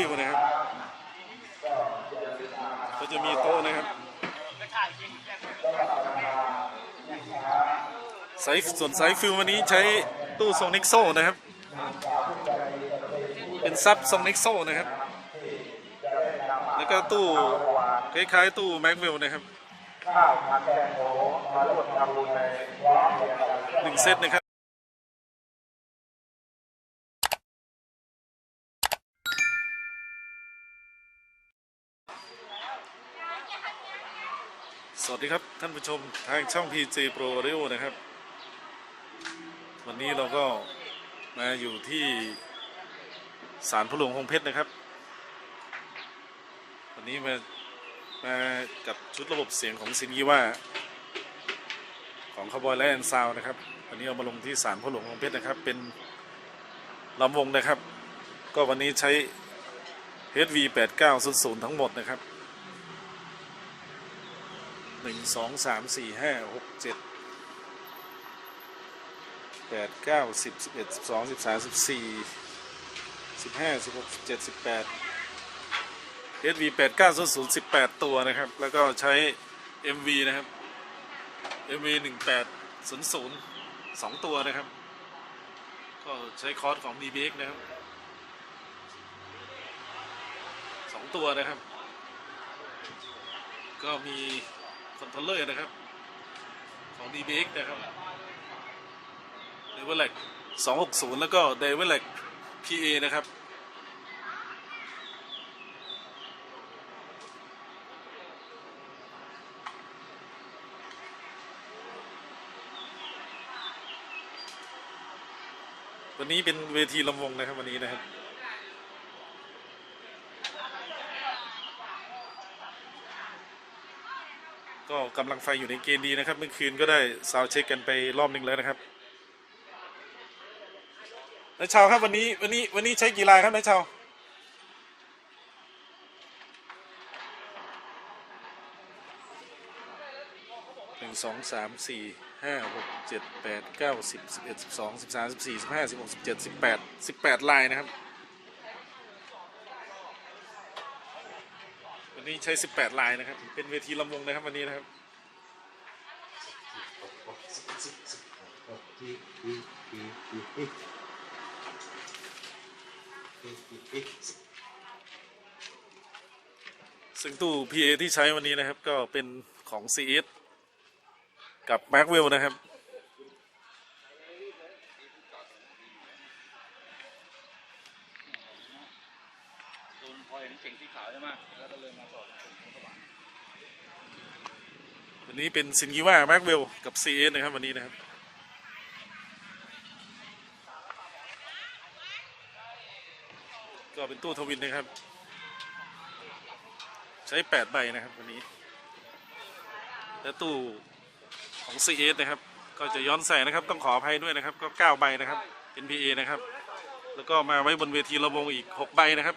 ฟิวนะครับก็จะมีโต๊ะนะครับไซส์ส่วนไซส์ฟิววันนี้ใช้ตู้ทรงนิกโซนะครับ เป็นซับทรงนิกโซนะครับ แล้วก็ตู้คล้ายๆตู้แม็กวิลนะครับหนึ่งเซตนะครับ ดีครับท่านผู้ชมทางช่อง PJ Pro Radio นะครับ วันนี้เราก็มาอยู่ที่ศาลพระหลวงพงเพชรนะครับ วันนี้มามากับชุดระบบเสียงของซินยีว่า ของคาร์บอยและแอนซาวนะครับ วันนี้เรามาลงที่ศาลพระหลวงพงเพชรนะครับ เป็นลำวงนะครับ ก็วันนี้ใช้ HV 8900 ทั้งหมดนะครับ หนึ่งสองสามสี่ห้าหกเจ็ดแปดเก้าสิบสิบเอ็ดสิบสองสิบสามสิบสี่สิบห้าสิบหกสิบเจ็ดสิบแปด SV แปดเก้าศูนย์ศูนย์สิบแปดตัวนะครับ แล้วก็ใช้ MV นะครับ MV หนึ่งแปดศูนย์ศูนย์สองตัวนะครับ ก็ใช้คอร์สของ DBX นะครับสองตัวนะครับ ก็มี คอนโทรลเลอร์นะครับ ของ DBX นะครับ d e v e l o p 260แล้วก็ d e v e l o p PA นะครับวันนี้เป็นเวทีลำวงนะครับวันนี้นะครับ ก็กำลังไฟอยู่ในเกณฑ์ดีนะครับ เมื่อคืนก็ได้ซาวเช็คกันไปรอบหนึ่งแล้วนะครับนายชาวครับวันนี้วันนี้วันนี้ใช้กี่ลายครับนายชาวหนึ่งสองสามสี่ห้าหกเจ็ดแปดเก้าสิบสิบเอ็ดสิบสองสิบสามสิบสี่สิบห้าสิบหกสิบเจ็ดสิบแปดสิบแปดลายนะครับ วันนี้ใช้ 18 ลายนะครับ เป็นเวทีลำวงนะครับวันนี้นะครับซึ่งตู้ PA ที่ใช้วันนี้นะครับก็เป็นของ CS กับ m a c w e l l นะครับ โดนพอเห็นเก่งสีขาวใช่ไหมแล้วก็เลยมาต่อ วันนี้ เป็นซินกิว่า m a c w e l l กับ CS นะครับวันนี้นะครับก็เป็นตู้ทวินนะครับ ใช้8ใบนะครับวันนี้ และตู้ของ CS นะครับ ก็จะย้อนแสงนะครับต้องขออภัยด้วยนะครับ ก็9ใบนะครับ NPA นะครับ แล้วก็มาไว้บนเวทีระวงอีก6ใบนะครับ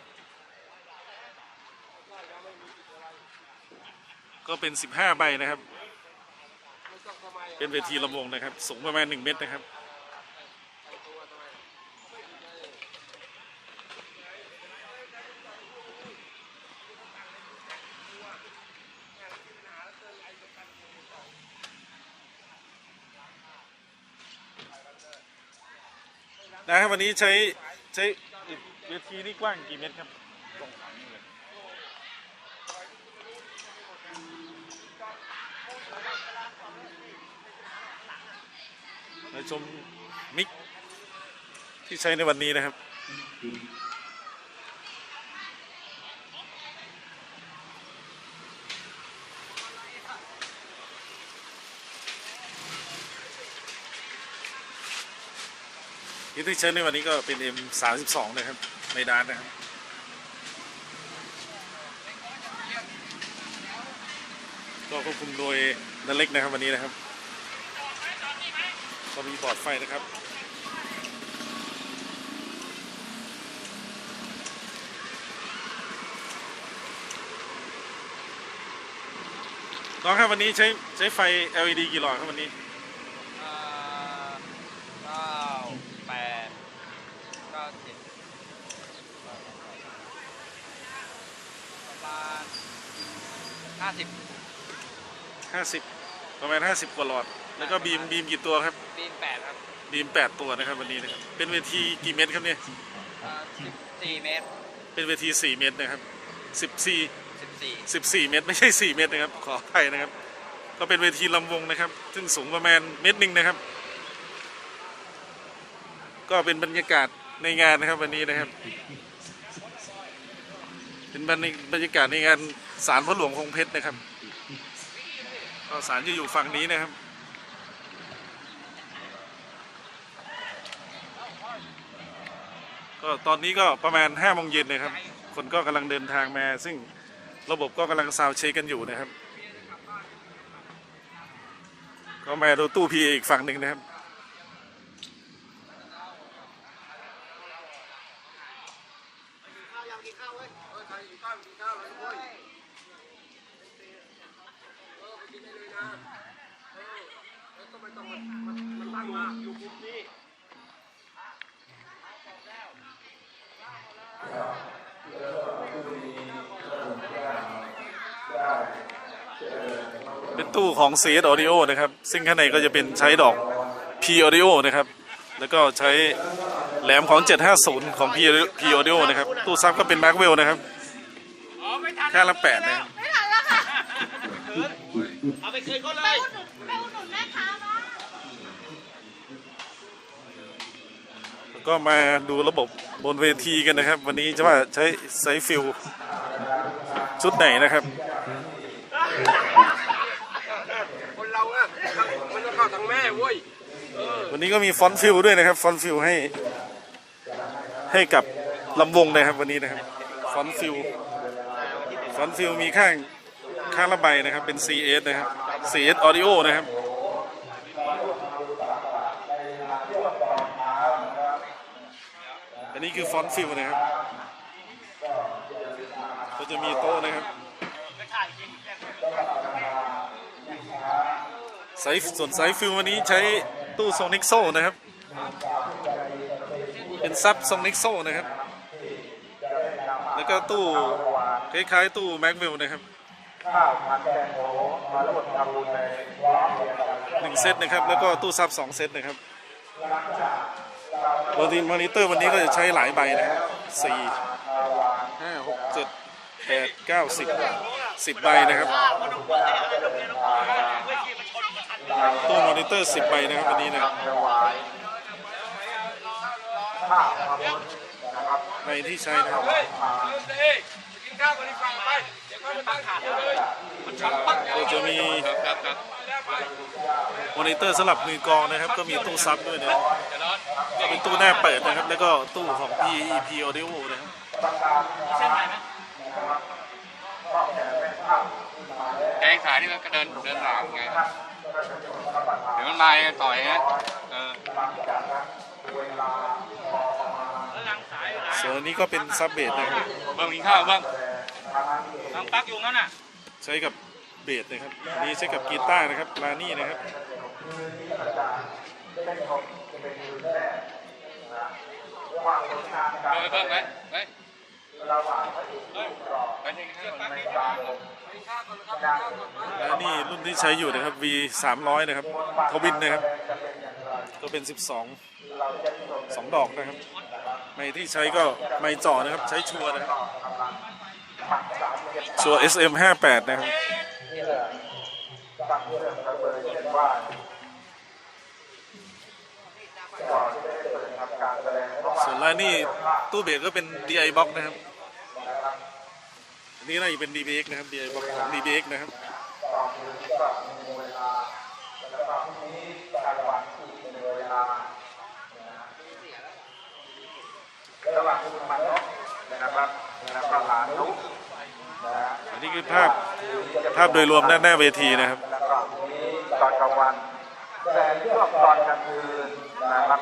ก็เป็น 15 ใบนะครับ เป็นเวทีลำวงนะครับ สูงประมาณ1เมตรนะครับ นะครับวันนี้ใช้ใช้เวทีนี่กว้างกี่เมตรครับ ตรงขังนี่เลย มาชมมิกที่ใช้ในวันนี้นะครับ ที่ที่ใช้ในวันนี้ก็เป็น M32 นะครับในด้านนะครับก็ควบคุมโดยนันเล็กนะครับวันนี้นะครับ เรามีบอร์ดไฟนะครับน้องครับวันนี้ใช้ใช้ไฟ LED กี่หลอดครับวันนี้เก้าแปดเก้าเจ็ดประมาณห้าสิบห้าสิบประมาณห้าสิบกว่าหลอด แล้วก็บีมบีมกี่ตัวครับ บีมแปดครับบีมแปดตัวนะครับวันนี้นะครับ เป็นเวทีกี่เมตรครับเนี่ย สิบสี่เมตรเป็นเวทีสี่เมตรนะครับสิบสี่สิบสี่สิบสี่เมตรไม่ใช่สี่เมตรนะครับ ขออภัยนะครับ ก็เป็นเวทีลำวงนะครับ ซึ่งสูงประมาณเมตรหนึ่งนะครับ ก็เป็นบรรยากาศในงานนะครับวันนี้นะครับ เป็นบรรยบรรยากาศในงานศาลพระหลวงคงเพชรนะครับ ก็ศาลจะอยู่ฝั่งนี้นะครับ ก็ตอนนี้ก็ประมาณ5โมงเย็นนะครับ คนก็กำลังเดินทางมา ซึ่งระบบก็กำลังซาวเช็คกันอยู่นะครับ ก็มาดูตู้พีอีกฝั่งหนึ่งนะครับ เป็นตู้ของ CS Audio นะครับ ซึ่งข้างในก็จะเป็นใช้ดอก P Audio นะครับ แล้วก็ใช้แหลมของ 750 ของ P P Audio นะครับ ตู้ซับก็เป็น Maxwell นะครับค่าละ8นะครับไม่ทันแล้วค่ะเอาไปคืนเขาเลไปย อุดหนุนไปอุดหนุนแม่ค้าบ้าง แล้วก็มาดูระบบบนเวทีกันนะครับ วันนี้จะว่าใช้ไซฟิลชุดไหนนะครับ คนเราอะมันต้องเข้าทางแม่เว้ย วันนี้ก็มีฟอนต์ฟิลด้วยนะครับฟอนต์ฟิลให้ให้กับลำวงนะครับวันนี้นะครับฟอนต์ฟิลฟอนต์ฟิลมีข้างข้างละใบนะครับเป็น CS นะครับ CS Audio นะครับอันนี้คือฟอนต์ฟิลนะครับก็จะมีโต๊ะนะครับไซส์ส่วนไซส์ฟิลวันนี้ใช้ ตู้ทรงนิกโซนะครับ เป็นซับทรงนิกโซนะครับ แล้วก็ตู้คล้ายๆตู้แม็กเวลนะครับหนึ่งเซตนะครับ แล้วก็ตู้ซับสองเซตนะครับบนทีมอนิเตอร์วันนี้ก็จะใช้หลายใบนะครับสี่ห้าหกเจ็ดแปดเก้าสิบสิบใบนะครับ ตู้มอนิเตอร์สิบใบนะครับวันนี้นะครับใบที่ใช้นะครับเฮ้ยลืมสิกินข้าวกันดีกว่าไปเดี๋ยวค่อยมาตั้งขาดเลยมันชักปักก็จะมีมอนิเตอร์สลับมือกองนะครับ ก็มีตู้ซับด้วยนะก็เป็นตู้หน้าเปิดนะครับ แล้วก็ตู้ของ PEP Audio นะครับแกงสายนี่มันก็เดินเดินหลามไง เดี๋ยวมันมาไงต่อยฮะเออส่วนอันนี้ก็เป็นซับเบสนะครับเบิ่งกินข้าวเบิ่งทางปักอยู่งั้นน่ะใช้กับเบสนะครับอันนี้ใช้กับกีตาร์นะครับลานี่นะครับเบิ่งเบิ่งไปไป ไปที่ข้าวก่อนและนี่รุ่นที่ใช้อยู่นะครับ V 300นะครับทวินนะครับก็เป็น 12 2 ดอกนะครับ ไม้ที่ใช้ก็ไม้จ่อนะครับ ใช้ชัวร์นะครับ ชัวร์ SM 58นะครับส่วนลายนี่ตู้เบสก็เป็น DI box นะครับ นนี้น่าจะเป็น DBX นะครับ DI box ของ DBX นะครับระหว่างคุณมันนกนะครับนะครับหลานนุ๊กอันนี้คือภาพภาพโดยรวมด้านหน้าเวทีนะครับแล้วก็นี้ตอนกลางวันแต่ช่วงตอนกลางคืนนะครับ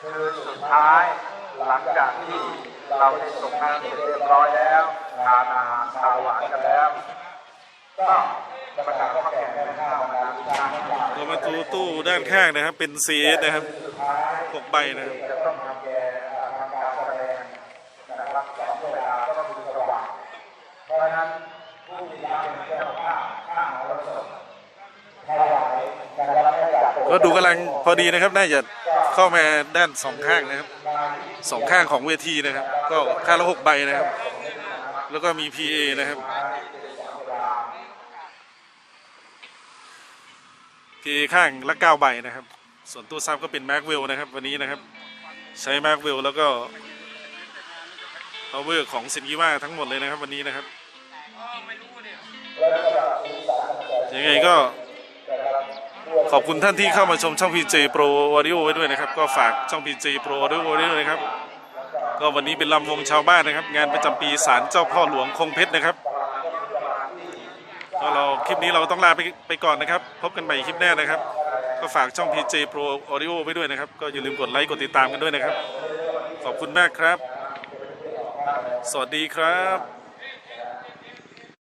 คืนสุดท้ายหลังจากที่ เราได้ส่งน้ำเสร็จเรียบร้อยแล้วทานอาหารข้าวหวานกันแล้ว ก็บรรดาพ่อแก่แม่ข้าวบรรดาลูกค้าทั้งหลายเรามาดูตู้ด้านข้างนะครับ เป็น CS นะครับ6ใบนะครับจะต้องทำแกทำการแสดงนะครับสองเวลาก็คือสว่างเพราะฉะนั้นผู้ก็ดูกำลังพอดีนะครับน่าจะ เข้ามาด้านสองข้างนะครับสองข้างของเวทีนะครับ ก็ข้างละหกใบนะครับ แล้วก็มี PA นะครับ PA ข้างละเก้าใบนะครับ ส่วนตู้ซับก็เป็น m a c w e l l นะครับ วันนี้นะครับ ใช้ m a c w e l l แล้วก็ power ของซินกิว่าทั้งหมดเลยนะครับวันนี้นะครับยังไงก็ ขอบคุณท่านที่เข้ามาชมช่อง PJ Pro Audio ไว้ด้วยนะครับ ก็ฝากช่อง PJ Pro Audio ไว้ด้วยนะครับ ก็วันนี้เป็นลำวงชาวบ้านนะครับ งานประจำปีศาลเจ้าพ่อหลวงคงเพชรนะครับก็เราคลิปนี้เราต้องลาไปไปก่อนนะครับ พบกันใหม่คลิปหน้านะครับ ก็ฝากช่อง PJ Pro Audio ไว้ด้วยนะครับ ก็อย่าลืมกดไลค์กดติดตามกันด้วยนะครับ ขอบคุณมากครับ สวัสดีครับ